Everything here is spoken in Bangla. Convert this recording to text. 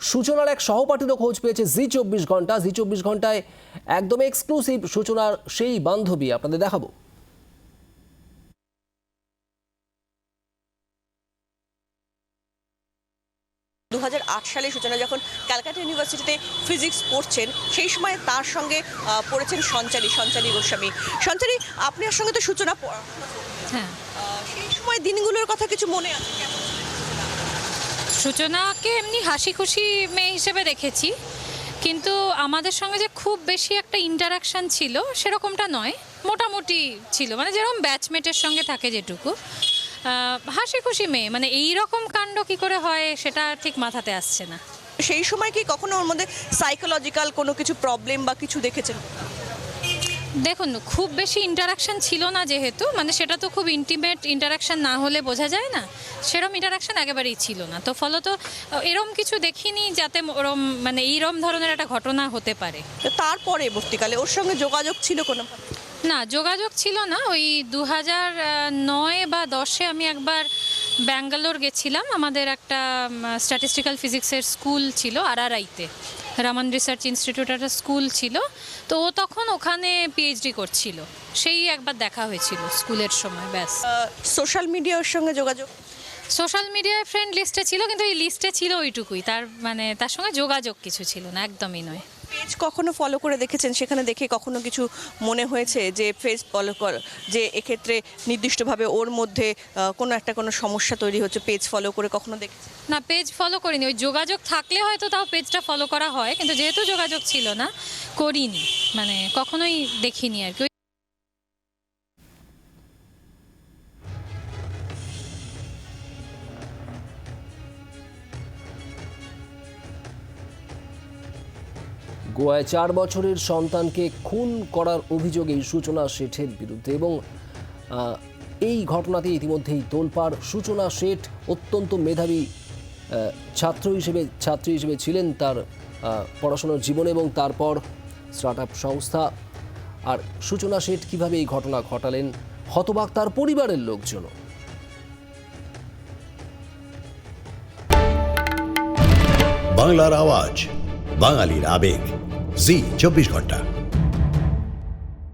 সূচনার এক সহপাঠীরও খোঁজ পেয়েছে জি চব্বিশ ঘণ্টা। জি চব্বিশ ঘন্টায় একদম এক্সক্লুসিভ সূচনার সেই বান্ধবী আপনাদের দেখাবো। দু হাজার আট সালে সূচনা যখন ক্যালকাটা ইউনিভার্সিটিতে ফিজিক্স পড়ছেন সেই সময় তার সঙ্গে আহ, পড়েছেন সঞ্চারী সঞ্চারী গোস্বামী। সঞ্চারী আপনার সঙ্গে তো সূচনা পড়া- হ্যাঁ। সেই সময় দিনগুলোর কথা কিছু মনে আছে? সূচনাকে এমনি হাসি খুশি মেয়ে হিসেবে দেখেছি কিন্তু আমাদের সঙ্গে যে খুব বেশি একটা ইন্টারাকশন ছিল সেরকমটা নয়, মোটামুটি ছিল। মানে যেরকম ব্যাচমেটের সঙ্গে থাকে যেটুকু। হাসি খুশি মেয়ে মানে এই রকম কাণ্ড কি করে হয় সেটা ঠিক মাথাতে আসছে না। সেই সময় কি কখনো ওর মধ্যে সাইকোলজিক্যাল কোনো কিছু প্রবলেম বা কিছু দেখেছেন? দেখুন খুব বেশি ইন্টারাকশান ছিল না যেহেতু মানে সেটা তো খুব ইন্টিমেট ইন্টারাকশন না হলে বোঝা যায় না সেরম ইন্টারাকশন একেবারেই ছিল না। তো ফলত এরম কিছু দেখিনি যাতে ওরম মানে এইরম ধরনের একটা ঘটনা হতে পারে। তারপরে ভর্তিকালে ওর সঙ্গে যোগাযোগ ছিল কোনো? না যোগাযোগ ছিল না। ওই দু হাজার নয় বা দশে আমি একবার ব্যাঙ্গালোর গেছিলাম। আমাদের একটা স্ট্যাটিস্টিক্যাল ফিজিক্সের স্কুল ছিল আরআরআইতে রামান রিসার্চ ইনস্টিটিউট একটা স্কুল ছিল তো ও তখন ওখানে পিএইচডি করছিল। সেই একবার দেখা হয়েছিল স্কুলের সময় ব্যাস। সোশ্যাল মিডিয়ার সঙ্গে যোগাযোগ? সোশ্যাল মিডিয়ায় ফ্রেন্ড লিস্টে ছিল কিন্তু এই লিস্টে ছিল ওইটুকুই। তার মানে তার সঙ্গে যোগাযোগ কিছু ছিল না একদমই নয়। পেজ কখনো ফলো করে দেখেছেন? সেখানে দেখে কখনো কিছু মনে হয়েছে যে পেজ ফলো কর, যে এক্ষেত্রে নির্দিষ্টভাবে ওর মধ্যে কোনো একটা কোনো সমস্যা তৈরি হচ্ছে পেজ ফলো করে কখনো দেখেছেন? না পেজ ফলো করিনি। ওই যোগাযোগ থাকলে হয়তো তাও পেজটা ফলো করা হয়, কিন্তু যেহেতু যোগাযোগ ছিল না, করিনি। মানে কখনোই দেখিনি আর কি। গোয়ায় চার বছরের সন্তানকে খুন করার অভিযোগে সূচনা শেঠের বিরুদ্ধে এবং এই ঘটনাতে ইতিমধ্যেই তোলপাড় সূচনা শেঠ অত্যন্ত মেধাবী ছাত্র হিসেবে, ছাত্রী হিসেবে ছিলেন তার পড়াশোনার জীবনে এবং তারপর স্টার্ট আপ সংস্থা। আর সূচনা শেঠ কীভাবে এই ঘটনা ঘটালেন? হতবাক তার পরিবারের লোকজনও। বাংলার আওয়াজ, বাঙালির আবেগ। জি চব্বিশ ঘণ্টা।